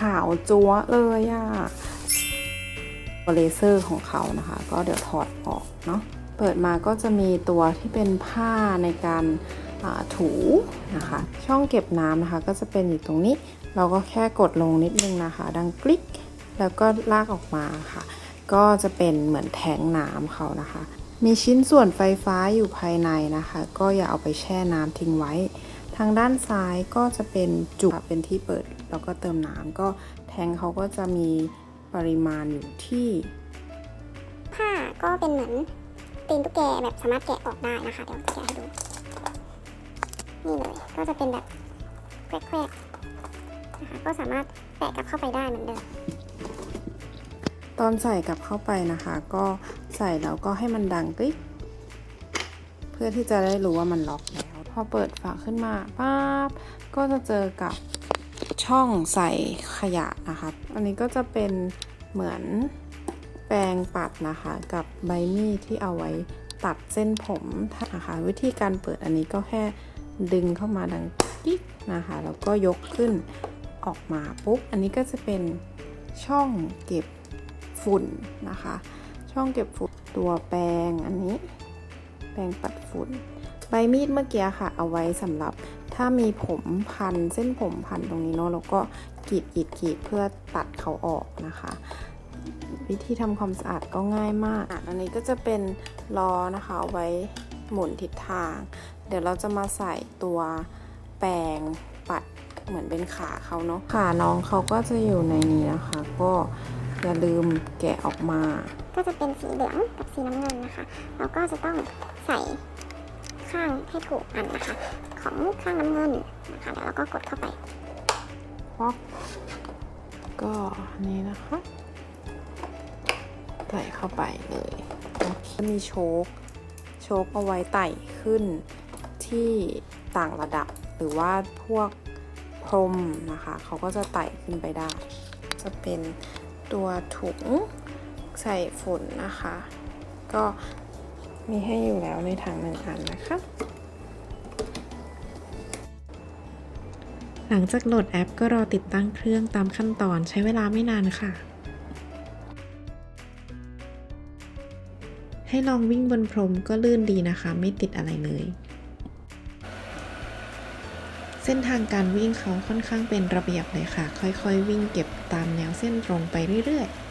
ขาวจั๊วเลยอะตัวเลเซอร์ของเขานะคะ ก็เดี๋ยวถอดออกเนาะเปิดมาก็จะมีตัวที่เป็นผ้าในการาถูนะคะ ช่องเก็บน้ำนะคะ ก็จะเป็นอยู่ตรงนี้ เราก็แค่กดลงนิดนึงนะคะ ดังกริ๊กแล้วก็ลากออกมาค่ะ ก็จะเป็นเหมือนแทงน้ำเขานะคะ มีชิ้นส่วนไฟฟ้าอยู่ภายในนะคะ ก็อย่าเอาไปแช่น้ำทิ้งไว้ ทางด้านซ้ายก็จะเป็นจุกเป็นที่เปิดแล้วก็เติมน้ำก็แทงเขาก็จะมีปริมาณอยู่ที่ ผ้าก็เป็นเหมือนตีนตุ๊กแกแบบสามารถแกะออกได้นะคะ เดี๋ยวจะแกะให้ดู นี่เลยก็จะเป็นแบบแควกๆนะคะก็สามารถแปะกลับเข้าไปได้เหมือนเดิมตอนใส่กลับเข้าไปนะคะ ก็ใส่แล้วก็ให้มันดังกริ๊กเพื่อที่จะได้รู้ว่ามันล็อกแล้วพ อเปิดฝาขึ้นมาปั๊บก็จะเจอกับช่องใส่ขยะนะคะอันนี้ก็จะเป็นเหมือนแปรงปัดนะคะ กับใบมีดที่เอาไว้ตัดเส้นผมนะคะ วิธีการเปิดอันนี้ก็แค่ดึงเข้ามาดังกิ๊กนะคะ แล้วก็ยกขึ้นออกมาปุ๊บ อันนี้ก็จะเป็นช่องเก็บฝุ่นนะคะ ช่องเก็บฝุ่นตัวแปรงอันนี้ แปรงปัดฝุ่น ใบมีดเมื่อกี้ค่ะ เอาไว้สำหรับถ้ามีผมพันเส้นผมพันตรงนี้เนาะแล้วก็กรีดกรีดกรีดเพื่อตัดเขาออกนะคะ วิธีทำความสะอาดก็ง่ายมากอันนี้ก็จะเป็นล้อนะคะเอาไว้หมุนทิศทาง เดี๋ยวเราจะมาใส่ตัวแปรงปัดเหมือนเป็นขาเขาเนาะขาน้องเขาก็จะอยู่ในนี้นะคะ ก็อย่าลืมแกะออกมา ก็จะเป็นสีเหลืองกับสีน้ำเงินนะคะแล้วก็จะต้องใส่ ข้างให้ถูกอันนะคะ ของข้างน้ำเงินนะคะเดี๋ยวเราก็กดเข้าไปป๊อกก็นี้นะคะ ใส่เข้าไปเลยโอเคมีโชคโชคเอาไว้ไต่ขึ้นที่ต่างระดับหรือว่าพวกพรมนะคะ เขาก็จะไต่ขึ้นไปได้ จะเป็นตัวถุงใส่ฝุ่นนะคะ ก็ มีให้อยู่แล้วในถังหนึ่งอันนะคะ หลังจากโหลดแอปก็รอติดตั้งเครื่องตามขั้นตอนใช้เวลาไม่นานค่ะ ให้ลองวิ่งบนพรมก็ลื่นดีนะคะ ไม่ติดอะไรเลย เส้นทางการวิ่งเขาค่อนข้างเป็นระเบียบเลยค่ะ ค่อยๆ วิ่งเก็บตามแนวเส้นตรงไปเรื่อยๆ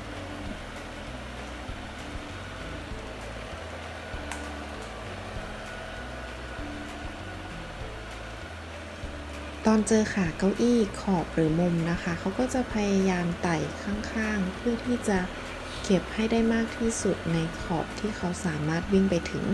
ตอนเจอขาเก้าอี้ขอบหรือมุมนะคะ เขาก็จะพยายามไต่ข้างๆ เพื่อที่จะเก็บให้ได้มากที่สุดในขอบที่เขาสามารถวิ่งไปถึง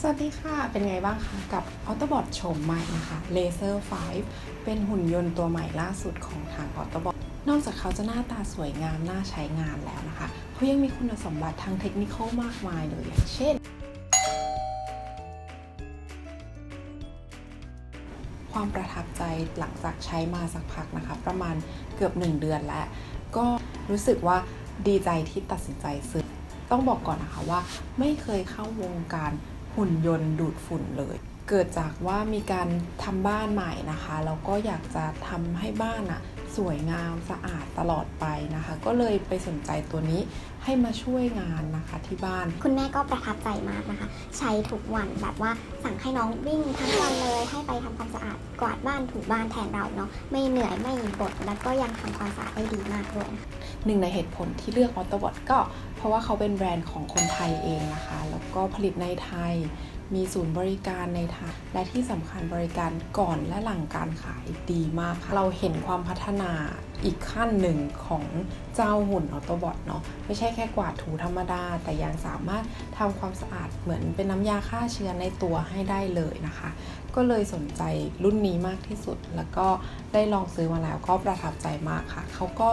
สวัสดีค่ะ เป็นไงบ้างคะ กับ Autobot โฉมใหม่นะคะ Laser 5 เป็นหุ่นยนต์ตัวใหม่ล่าสุดของทาง Autobot นอกจากเขาจะหน้าตาสวยงาม น่าใช้งานแล้วนะคะ เขายังมีคุณสมบัติทางเทคนิคมากมายเลยอย่างเช่น ความประทับใจหลังจากใช้มาสักพักนะคะ ประมาณเกือบ 1 เดือนแล้ว ก็รู้สึกว่าดีใจที่ตัดสินใจซื้อ ต้องบอกก่อนนะคะว่าไม่เคยเข้าวงการหุ่นยนต์ดูดฝุ่นเลย เกิดจากว่ามีการทำบ้านใหม่นะคะ แล้วก็อยากจะทำให้บ้านอะ สวยงามสะอาดตลอดไปนะคะ ก็เลยไปสนใจตัวนี้ให้มาช่วยงานนะคะที่บ้าน คุณแม่ก็ประทับใจมากนะคะ ใช้ทุกวันแบบว่าสั่งให้น้องวิ่งทั้งวันเลยให้ไปทำความสะอาดกวาดบ้านถูบ้านแทนเราเนาะไม่เหนื่อยไม่บดแล้วก็ยังทำความสะอาดได้ดีมากด้วยนะคะหนึ่งในเหตุผลที่เลือก Autobot ก็ เพราะว่าเขาเป็นแบรนด์ของคนไทยเองนะคะ แล้วก็ผลิตในไทย มีศูนย์บริการในไทยและที่สำคัญบริการก่อนและหลังการขายดีมากค่ะเราเห็นความพัฒนาอีกขั้นหนึ่งของเจ้าหุ่น Autobot เนาะไม่ใช่แค่กวาดถูธรรมดา แต่ยังสามารถทำความสะอาดเหมือนเป็นน้ำยาฆ่าเชื้อในตัวให้ได้เลยนะคะ ก็เลยสนใจรุ่นนี้มากที่สุด แล้วก็ได้ลองซื้อมาแล้วก็ประทับใจมากค่ะ เขาก็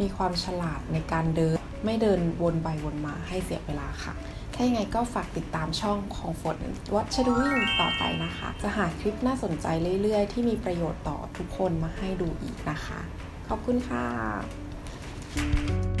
มีความฉลาดในการเดิน ไม่เดินวนไปวนมาให้เสียเวลาค่ะ ถ้ายังไงก็ฝากติดตามช่องของฝนวัชดูวิ่งต่อไปนะคะ จะหาคลิปน่าสนใจเรื่อยๆ ที่มีประโยชน์ต่อทุกคนมาให้ดูอีกนะคะ ขอบคุณค่ะ